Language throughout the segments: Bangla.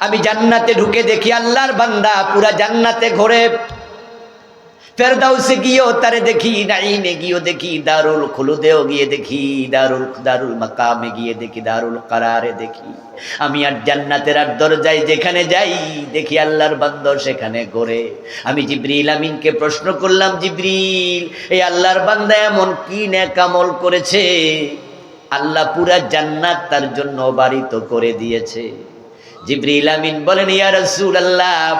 আমি জান্নাতে ঢুকে দেখি আল্লাহর বান্দা পুরা জান্নাতে ঘোরে। ফেরদাউসে গিয়েও তারে দেখি নাইমে গিয়েও দেখি, দারুল খুলুদেও গিয়ে দেখি, দারুল দারুল মাকামে গিয়ে দেখি, দারুল কারারে দেখি। আমি আর জান্নাতের আর দরজায় যেখানে যাই, দেখি আল্লাহর বান্দর সেখানে ঘোরে। আমি জিব্রিল আমিনকে প্রশ্ন করলাম, জিব্রিল, এই আল্লাহর বান্দা এমন কি নেকামল করেছে? আল্লাহ পুরা জান্নাত তার জন্য বাড়িত করে দিয়েছে। জিব্রিল আমিন বলেন, ইয়া রাসূলুল্লাহ,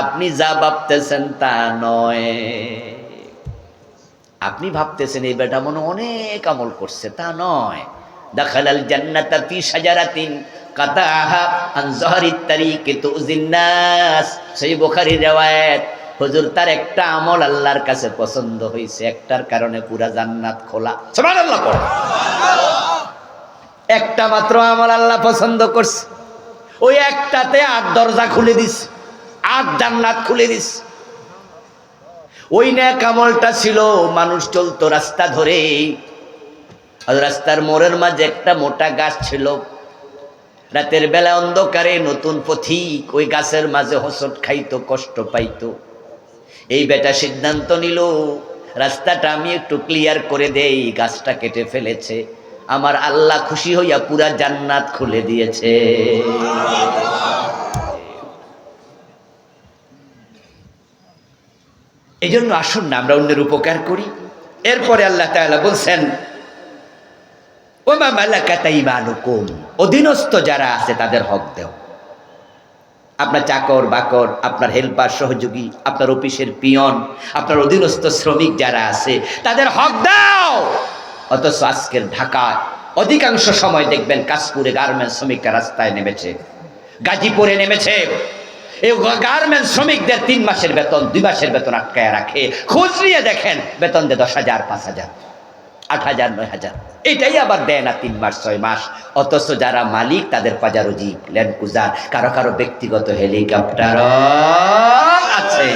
আপনি যা ভাবতেছেন তা নয়। আপনি ভাবতেছেন, এই বেটা মনে অনেক আমল করছে, তা নয়। দাখালাল জান্নাতা ফি শাজারাতিন কাতাহা আন যাহরি তারিকি তুজিন নাস। সেই বুখারীর riwayat হুজুর, তার একটা আমল আল্লাহর কাছে পছন্দ হয়েছে একটার কারণে পুরা জান্নাত খোলা। সুবহানাল্লাহ পড়ে একটা মাত্র আমল আল্লাহ পছন্দ করছে। ওই একটাতে আট দরজা খুলে দিস, আট জান্নাত খুলে দিস। ওই ন্যাক আমলটা ছিল, মানুষ চলতো রাস্তা ধরে। রাস্তার মোড়ের মাঝে একটা মোটা গাছ ছিল। রাতের বেলা অন্ধকারে নতুন পথিক ওই গাছের মাঝে হসট খাইতো, কষ্ট পাইতো। এই বেটা সিদ্ধান্ত নিল, রাস্তাটা আমি একটু ক্লিয়ার করে দেই, গাছটা কেটে ফেলেছে। আমার আল্লাহ খুশি হইয়া পুরা জান্নাত খুলে দিয়েছে। এই জন্য আসুন না, আমরা অন্যের উপকার করি। এরপরে আল্লাহ তাআলা বলছেন, ওমা মালাকাতা ইমানুকুম অধীনস্থ যারা আছে তাদের হক দেও। আপনার চাকর বাকর, আপনার হেল্পার, সহযোগী, আপনার অফিসের পিয়ন, আপনার অধীনস্থ শ্রমিক যারা আছে, তাদের হক দাও। অথচ আজকের ঢাকায় অধিকাংশ সময় দেখবেন কাশপুরে গার্মেন্টস শ্রমিকরা রাস্তায় নেমেছে, গাজীপুরে নেমেছে। এই গার্মেন্টস শ্রমিকদের তিন মাসের বেতন, দুই মাসের বেতন আটকায় রাখে। খোঁজ নিয়ে দেখেন, বেতন দেয় দশ হাজার, পাঁচ হাজার, আট হাজার, নয় হাজার। এটাই আবার দেয় না তিন মাস, ছয় মাস। অথচ যারা মালিক, তাদের পাজারো জিপ ল্যান্ড কুজার, কারও কারও ব্যক্তিগত হেলিকপ্টার আছে।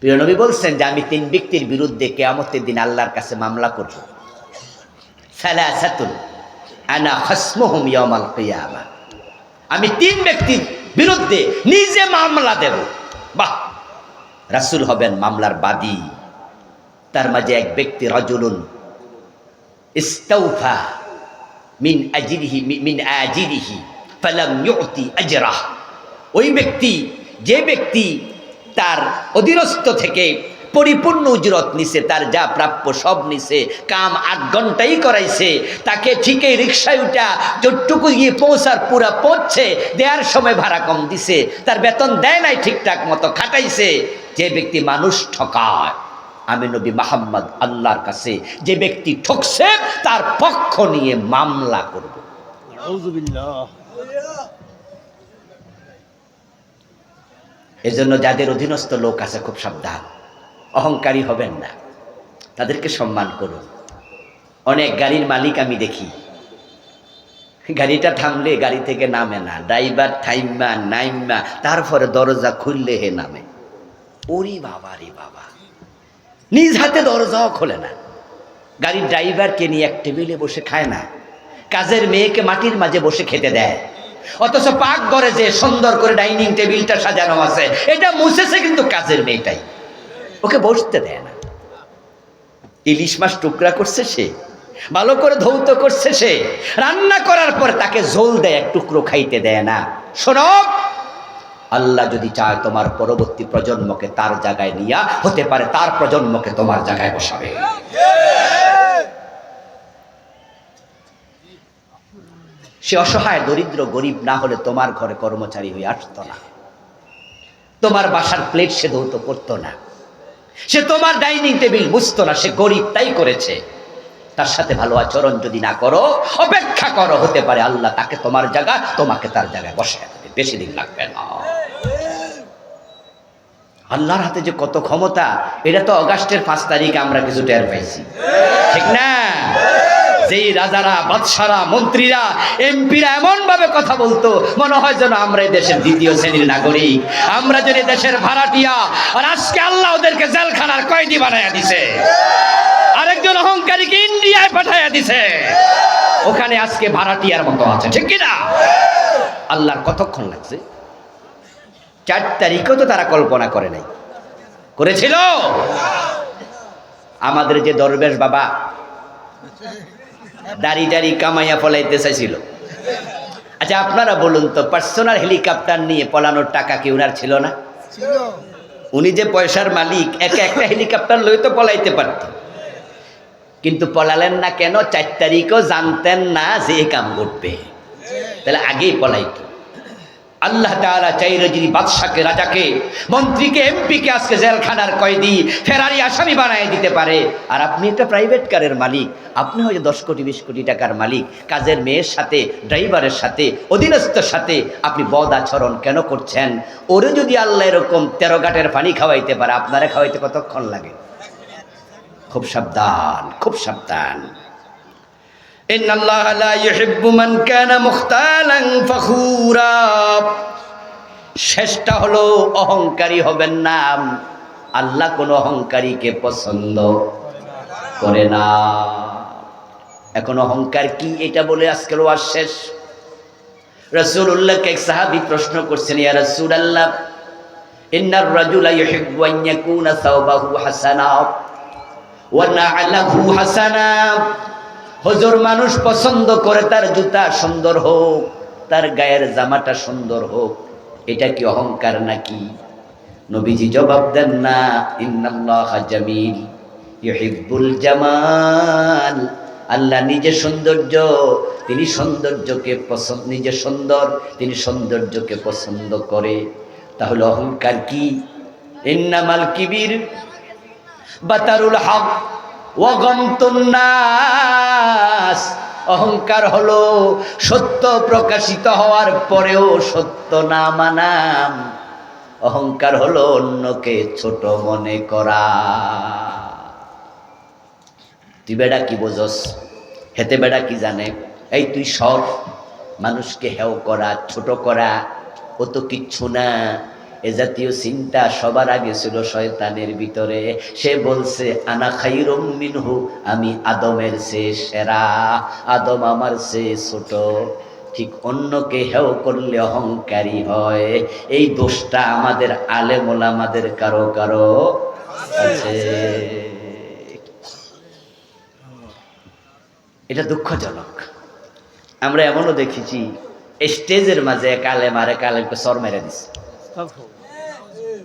প্রিয়নবী বলছেন যে আমি তিন ব্যক্তির বিরুদ্ধে কেয়ামতের দিন আল্লাহর কাছে মামলা করব। আনা কিয়ামা। আমি তিন ব্যক্তির বিরুদ্ধে নিজে মামলা দেব। বাহ! রাসূল হবেন মামলার বাদী। তার মাঝে এক ব্যক্তি রজুলুন ইস্তাউফা মিন আজরিহি, মিন আজিরিহি, ফালাম ওই ব্যক্তি, যে ব্যক্তি তার অধীনস্থ থেকে পরিপূর্ণ উজরত নিছে, তার যা প্রাপ্য সব নিছে, কাম আট ঘন্টাই করাইছে। তাকে ঠিকই রিক্সায় উঠা, যতটুকু গিয়ে পৌঁছার পুরা পৌঁছছে দেওয়ার সময় ভাড়া কম দিছে, তার বেতন দেয় নাই ঠিকঠাক মতো, খাটাইছে। যে ব্যক্তি মানুষ ঠকায়, আমি নবী মাহাম্মদ আল্লাহর কাছে যে ব্যক্তি ঠকছে, তার পক্ষ নিয়ে মামলা করব। এজন্য যাদের অধীনস্থ লোক আছে খুব সাবধান। অহংকারী হবেন না। তাদেরকে সম্মান করুন। অনেক গাড়ির মালিক আমি দেখি। গাড়িটা থামলে গাড়ি থেকে নামে না। ড্রাইভার থাইমা, নাইমা, তারপরে দরজা খুললে হে নামে। ওরি বাবা রে বাবা। নিজ হাতে দরজাও খোলে না। গাড়ির ড্রাইভারকে নিয়ে এক টেবিলে বসে খায় না। কাজের মেয়েকে মাটির মাঝে বসে খেতে দেয়। অথচ পাক ঘরে যে সুন্দর করে ডাইনিং টেবিলটা সাজানো আছে, এটা মুছেছে কিন্তু কাজের মেয়েটাই। ওকে বসতে দেয় না। ইলিশ মাছ টুকরা করছে সে, ভালো করে ধৌত করছে সে, রান্না করার পর তাকে ঝোল দেয়, এক টুকরো খাইতে দেয় না। শোনো, আল্লাহ যদি চায় তোমার পরবর্তী প্রজন্মকে তার জায়গায় নিয়া, হতে পারে তার প্রজন্মকে তোমার জায়গায় বসাবে। সে অসহায়, দরিদ্র, গরিব না হলে তোমার ঘরে কর্মচারী হয়ে আসতো না। তোমার বাসার প্লেট সে ধৌত করতো না। সে তোমার ডাইনিং টেবিল বুঝতো না, সে গরিব তাই করেছে। তার সাথে ভালো আচরণ যদি না করো, অপেক্ষা করো, হতে পারে আল্লাহ তাকে তোমার জায়গা তোমাকে তার জায়গায় বসে বেশি দিন লাগবে না। আল্লাহর হাতে যে কত ক্ষমতা, এটা তো অগাস্টের পাঁচ তারিখে আমরা কিছু টের পাইছি। ঠিক না? যেই রাজারা, বাদশারা, মন্ত্রীরা, এমপিরা এমন ভাবে কথা বলতো, মনে হয় যেন আমরা দেশের দ্বিতীয় শ্রেণির নাগরিক। আমরা যদি দেশের ভাড়াটিয়া, আর আজকে আল্লাহ ওদেরকে জেলখানার কয়েদি বানাইয়া দিছে। আরেকজন অহংকারীকে ইন্ডিয়ায় পাঠাইয়া দিছে। ওখানে আজকে ভাড়াটিয়ার মতো আছে, ঠিক কিনা? আল্লাহর কতক্ষণ লাগছে? চার তারিখও তো তারা কল্পনা করে নাই। করেছিল? আমাদের যে দরবেশ বাবা দাড়ি দাড়ি কামাইয়া পলাইতে চাইছিল। আচ্ছা আপনারা বলুন তো পার্সোনাল হেলিকপ্টার নিয়ে পলানোর টাকা কি উনার ছিল না? উনি যে পয়সার মালিক একে একটা হেলিকপ্টার লই তো পলাইতে পারত। কিন্তু পলালেন না কেন চার তারিখও জানতেন না যে কাম করবে। তাহলে আগেই পলাইতো। আল্লাহ তাআলা চাইলে যদি বাদশাকে রাজাকে, মন্ত্রীকে, এমপিকে আজকে জেলখানার কয়েদি, ফেরারি আসামি বানায় দিতে পারে। আর আপনি একটা প্রাইভেট কারের মালিক, আপনি হয়তো দশ কোটি, বিশ কোটি টাকার মালিক, কাজের মেয়ের সাথে, ড্রাইভারের সাথে, অধীনস্থর সাথে আপনি বদ আচরণ কেন করছেন? ওরে যদি আল্লাহ এরকম তেরো ঘাটের পানি খাওয়াইতে পারে, আপনারা খাওয়াইতে কতক্ষণ লাগে? খুব সাবধান খুব সাবধান। إن الله لا يحب من كان مختالا فخورا শেষটা হলো অহংকারী হবেন না আল্লাহ কোন অহংকারীকে পছন্দ করে না এখন অহংকার কি এটা বলে আজকের ওয়াজ শেষ রসুল্লাহকে এক সাহাবি প্রশ্ন করছেন ইয়া রসুল আল্লাহ ইন্নার রাজুলা ইউহিব্বু আন ইয়াকুনা সাওবাহু হাসানা ওয়া না'লাহু হাসানা হজুর মানুষ পছন্দ করে তার জুতা সুন্দর হোক, তার গায়ের জামাটা সুন্দর হোক, এটা কি অহংকার নাকি? নবীজি জবাব দেন, না, ইন্নাল্লাহ ইউহিব্বুল জামাল। আল্লাহ নিজে সৌন্দর্য, তিনি সৌন্দর্যকে পছন্দ, নিজে সুন্দর, তিনি সৌন্দর্যকে পছন্দ করে। তাহলে অহংকার কি? ইন্নামাল কিবির, বাতারুল হক। ওগন্তন্নাস অহংকার হলো সত্য প্রকাশিত হওয়ার পরেও সত্য না মানাম অহংকার হলো অন্যকে ছোট মনে করা। তুই বেড়া কি বোঝস? হেতে বেড়া কি জানে? এই তুই সব মানুষকে হেও করা, ছোট করা, ও তো কিচ্ছু না। এ জাতীয় চিন্তা সবার আগে ছিল শয়তানের ভিতরে। সে বলছে, আনা খাইরম মিনহু, আমি আদমের সে সেরা। আদম আমার সে ছোট। ঠিক অন্যকে হেও করলে অহংকারী হয়। এই দোষটা আমাদের আলেমোল আমাদের কারও কারও আছে। এটা দুঃখজনক। আমরা এমনও দেখেছি, স্টেজের মাঝে এক আলেম আর এক আলেমকে সর মেরে দিচ্ছে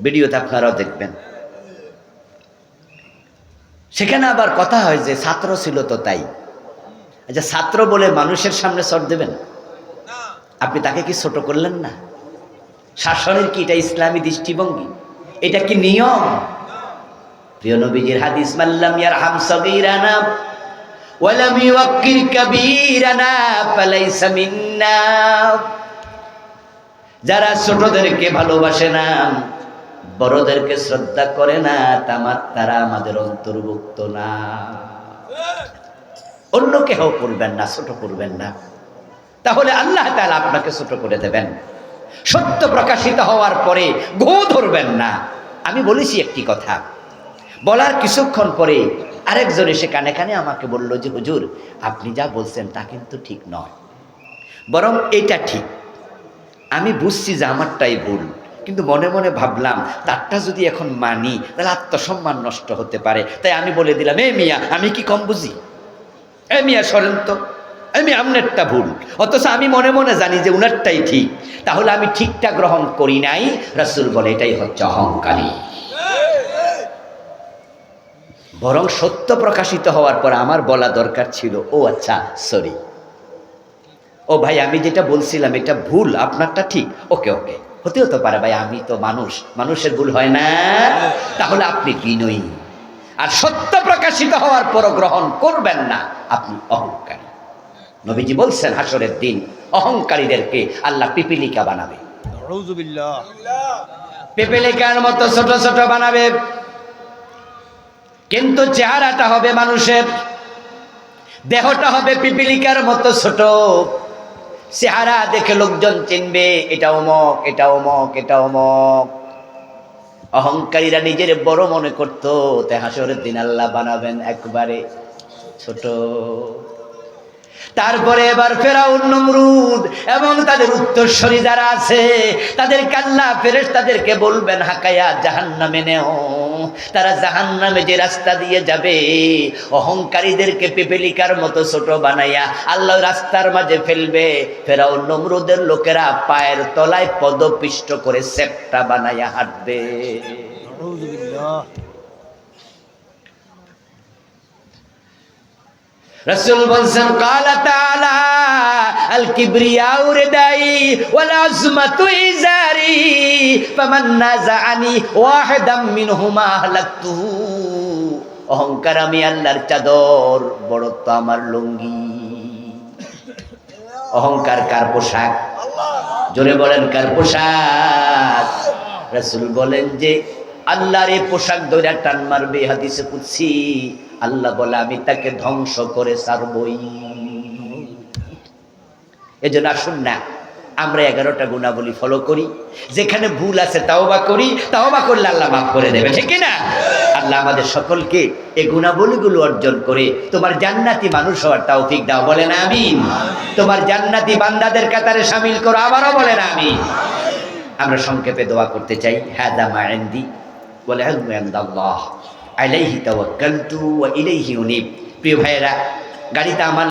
ভিডিওতে আপনারাও দেখবেন। সেখানে আবার কথা হয় যে ছাত্র ছিল তো তাই। আচ্ছা ছাত্র বলে মানুষের সামনে সর দেবেন? আপনি তাকে কি ছোট করলেন না? শাসনের কি এটা ইসলামী দৃষ্টিভঙ্গি? এটা কি নিয়ম? প্রিয় নবীজির হাদিস, মাল্লাম ইয়ার হাম সগীরানা ওয়ালাম ইউক্কির কাবীরানা ফালাইসা মিন্না। যারা ছোটদেরকে ভালোবাসে না বড়দেরকে শ্রদ্ধা করে না তারা আমাদের অন্তর্ভুক্ত না। অন্য কেহ করবেন না, ছোট করবেন না। তাহলে আল্লাহ তাআলা আপনাকে ছোট করে দেবেন। সত্য প্রকাশিত হওয়ার পরে গো ধরবেন না। আমি বলেছি একটি কথা। বলার কিছুক্ষণ পরে আরেকজন এসে কানে কানে আমাকে বলল যে, হুজুর, আপনি যা বলছেন তা কিন্তু ঠিক নয়। বরং এটা ঠিক। আমি বুঝছি যে আমারটাই ভুল। কিন্তু মনে মনে ভাবলাম, তারটা যদি এখন মানি, তাহলে আত্মসম্মান নষ্ট হতে পারে। তাই আমি বলে দিলাম, এ মিয়া, আমি কি কম বুঝি? এ মিয়া সরেন তো আমি আমনেরটা ভুল। অথচ আমি মনে মনে জানি যে উনারটাই ঠিক। তাহলে আমি ঠিকটা গ্রহণ করি নাই? রাসুল বলে, এটাই হচ্ছে অহংকারী। বরং সত্য প্রকাশিত হওয়ার পর আমার বলা দরকার ছিল, ও আচ্ছা সরি ও ভাই, আমি যেটা বলছিলাম, এটা ভুল, আপনারটা ঠিক। ওকে ওকে। হতে হতে পারে ভাই আমি তো মানুষ মানুষের ভুল হয় না। তাহলে আপনি বিনয়ী। আর সত্য প্রকাশিত হওয়ার পর গ্রহণ করবেন না আপনি অহংকারী। নবীজি বলছেন হাসরের দিন অহংকারীদেরকে আল্লাহ পিপিলিকা বানাবে। পিপিলিকার মতো ছোট ছোট বানাবে। কিন্তু চেহারাটা হবে মানুষের দেহটা হবে পিপিলিকার মতো ছোট। চেহারা দেখে লোকজন চিনবে, এটা অমক এটা অমক এটা অমক। অহংকারীরা নিজের বড় মনে করতো, তে হাসরের দিন আল্লাহ বানাবেন একবারে ছোট। তারপরে এবার ফেরাউন নমরুদ এবং তাদের উত্তরস্বরী যারা আছে, তাদের কাল্লা ফেরেস তাদেরকে বলবেন, হাকায়া জাহান্নামে নেও। তারা জাহান্নামে যে রাস্তা দিয়ে যাবে, অহংকারীদেরকে পেপেলিকার মতো ছোট বানাইয়া আল্লাহ রাস্তার মাঝে ফেলবে। ফেরাউন নমরুদের লোকেরা পায়ের তলায় পদপিষ্ট করে সেপটা বানাইয়া হাঁটবে। রসুল বলছেন অহংকার আমি আল্লাহর চাদর, বড়ত্ব আমার লুঙ্গি। অহংকার কার পোশাক? জোরে বলেন, কার পোশাক? রাসূল বলেন যে, আল্লাহর এই পোশাক ধরে টান মারবে হাদিসে কুদসি। আল্লাহ বলে, আমি তাকে ধ্বংস করে ছাড়বই। এজন্য আসুন না, আমরা এগারোটা গুণাবলী ফলো করি। যেখানে ভুল আছে তাও বা করি তাও বা করলে আল্লাহ মাফ করে দেবে, ঠিক না আল্লাহ আমাদের সকলকে এই গুণাবলীগুলো অর্জন করে তোমার জান্নাতি মানুষ হওয়ার তৌফিক দাও বলে না আমি তোমার জান্নাতি বান্দাদের কাতারে সামিল করো, আবারও বলে না আমি আমরা সংক্ষেপে দোয়া করতে চাই হ্যাঁ দামা এন্দি বলে আল্লাহ আলাইহি তাওয়াক্কালতু ওয়া ইলাইহি উনিব। প্রিয় ভাইয়েরা গাড়িতে আমার